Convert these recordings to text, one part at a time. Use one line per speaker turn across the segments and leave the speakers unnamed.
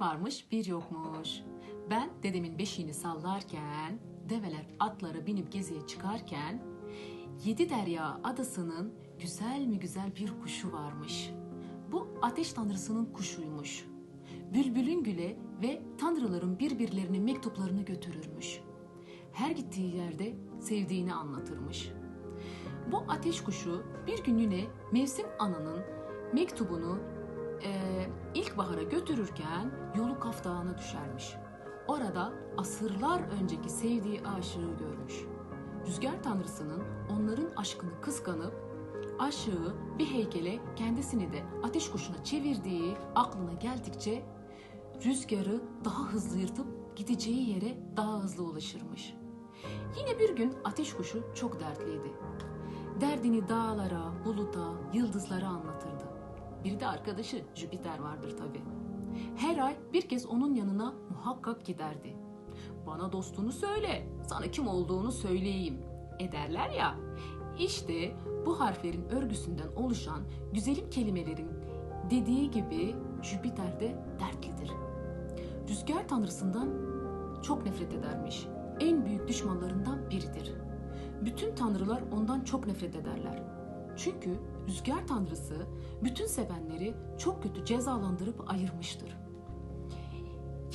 varmış bir yokmuş. Ben dedemin beşiğini sallarken, develer atlara binip geziye çıkarken, Yedi Derya adasının güzel mi güzel bir kuşu varmış. Bu ateş tanrısının kuşuymuş. Bülbülün güle ve tanrıların birbirlerine mektuplarını götürürmüş. Her gittiği yerde sevdiğini anlatırmış. Bu ateş kuşu bir gün yine mevsim ananın mektubunu eee ilkbahara götürürken yolu kaftağına düşermiş. Orada asırlar önceki sevdiği aşığı görmüş. Rüzgar tanrısının onların aşkını kıskanıp aşığı bir heykele kendisini de ateş kuşuna çevirdiği aklına geldikçe rüzgarı daha hızlı yırtıp gideceği yere daha hızlı ulaşırmış. Yine bir gün ateş kuşu çok dertliydi. Derdini dağlara, buluta, anlatırdı. Bir de arkadaşı Jüpiter vardır tabii. Her ay bir kez onun yanına muhakkak giderdi. Bana dostunu söyle, sana kim olduğunu söyleyeyim ederler ya. İşte bu harflerin örgüsünden oluşan güzelim kelimelerin dediği gibi Jüpiter de dertlidir. Rüzgar tanrısından çok nefret edermiş. En büyük düşmanlarından biridir. Bütün tanrılar ondan çok nefret ederler. Çünkü rüzgar tanrısı bütün sevenleri çok kötü cezalandırıp ayırmıştır.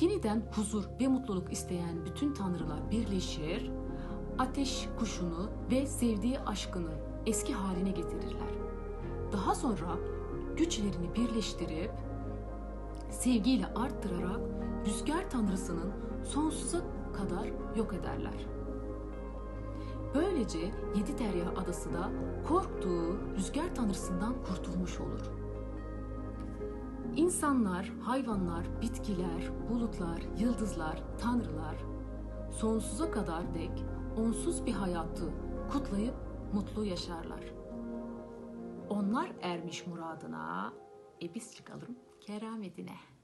Yeniden huzur ve mutluluk isteyen bütün tanrılar birleşir, ateş kuşunu ve sevdiği aşkını eski haline getirirler. Daha sonra güçlerini birleştirip sevgiyle arttırarak rüzgar tanrısının sonsuza kadar yok ederler. Böylece Yedi Derya adası da korktuğu rüzgar tanrısından kurtulmuş olur. İnsanlar, hayvanlar, bitkiler, bulutlar, yıldızlar, tanrılar sonsuza kadar dek onsuz bir hayatı kutlayıp mutlu yaşarlar. Onlar ermiş muradına, e biz çıkalım kerametine.''